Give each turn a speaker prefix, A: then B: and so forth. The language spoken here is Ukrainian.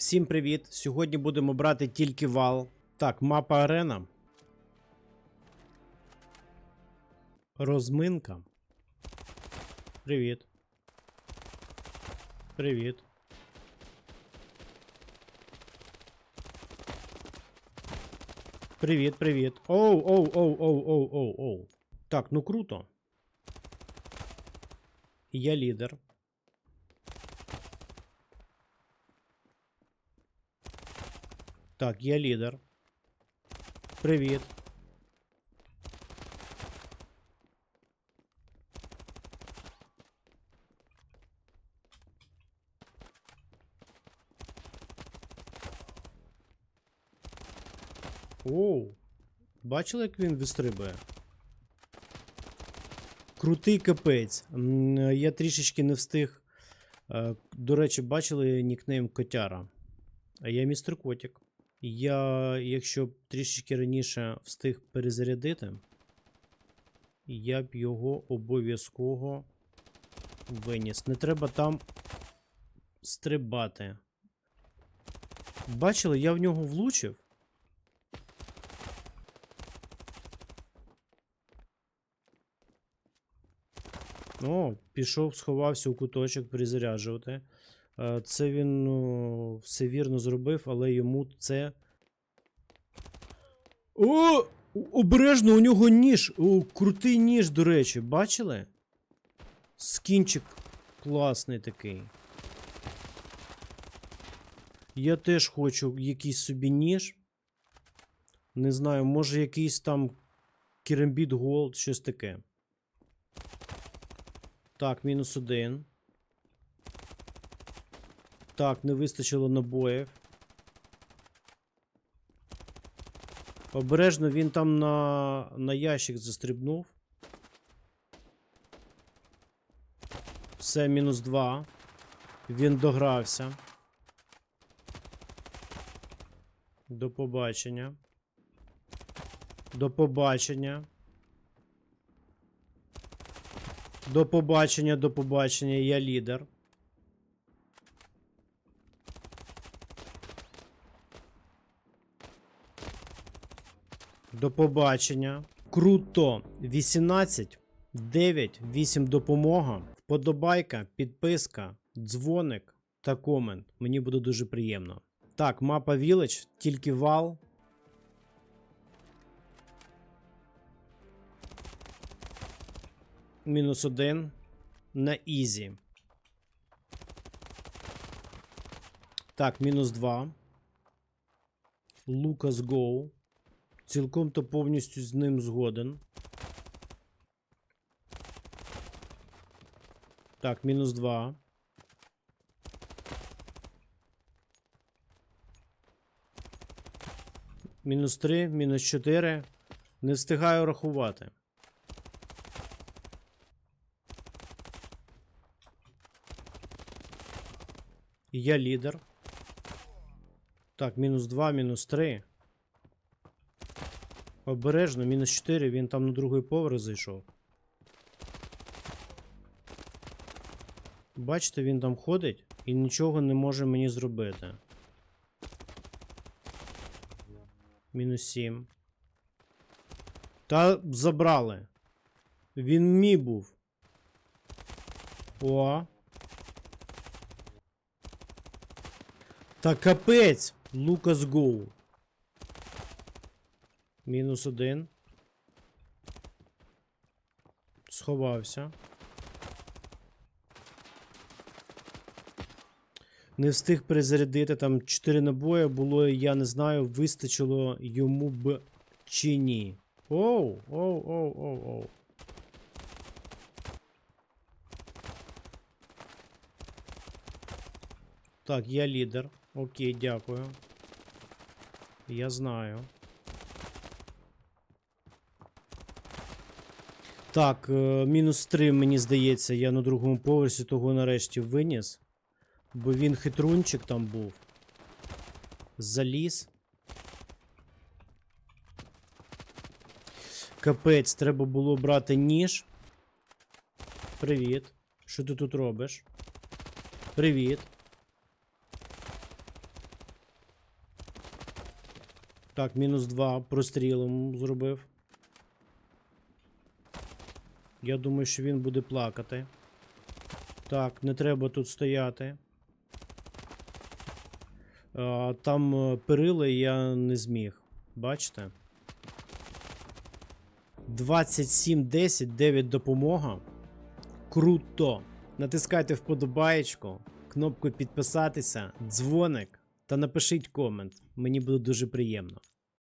A: Всім привіт! Сьогодні будемо брати тільки вал. Так, мапа арена. Розминка. Привіт. Привіт. Привіт, привіт. Оу, оу, оу, оу, оу, оу, оу. Так, ну круто. Я лідер. Так, я лідер. Привіт. Оу. Бачили, як він вистрибує? Крутий капець. Я трішечки не встиг. Е, До речі, бачили нікнейм Котяра. А я містер Котік. Я, якщо б трішечки раніше встиг перезарядити, я б його обов'язково виніс. Не треба там стрибати. Бачили, я в нього влучив. О, пішов, сховався у куточок перезаряджувати. Е, Це він ну, все вірно зробив, але йому це. О! Обережно, у нього ніж! О, крутий ніж, до речі, бачили? Скінчик класний такий. Я теж хочу якийсь собі ніж. Не знаю, може якийсь там Керамбіт Голд, щось таке. Так, мінус один. Так, не вистачило набоїв. Обережно він там на, на ящик застрибнув. Все, мінус два. Він догрався. До побачення. До побачення. До побачення, до побачення, я лідер. До побачення. Круто. 18, 9, 8 допомога. Вподобайка, підписка, дзвоник та комент. Мені буде дуже приємно. Так, мапа Village, тільки вал. Мінус один на ізі. Так, мінус 2. Лукас Гоу. Цілком то повністю з ним згоден. Так, мінус 2. Мінус 3, мінус 4. Не встигаю рахувати. Я лідер. Так, мінус 2, мінус 3. Обережно, мінус 4, він там на другий поверх зайшов. Бачите, він там ходить і нічого не може мені зробити. Мінус 7. Та забрали. Він мій був. О. Та капець! Лукас Гоу. Мінус один. Сховався. Не встиг перезарядити. Там 4 набої було, я не знаю, вистачило йому б чи ні. Оу, оу, оу, оу, оу. Так, я лідер. Окей, дякую. Я знаю. Так, е, мінус 3, мені здається, я на другому поверсі того нарешті виніс. Бо він хитрунчик там був. Заліз. Капець, треба було брати ніж. Привіт. Що ти тут робиш? Привіт. Так, мінус 2 прострілом зробив. Я думаю, що він буде плакати. Так, не треба тут стояти. А, там е, перили я не зміг. Бачите? 27-10, 9 допомога. Круто! Натискайте вподобаєчку, кнопку підписатися, дзвоник та напишіть комент. Мені буде дуже приємно.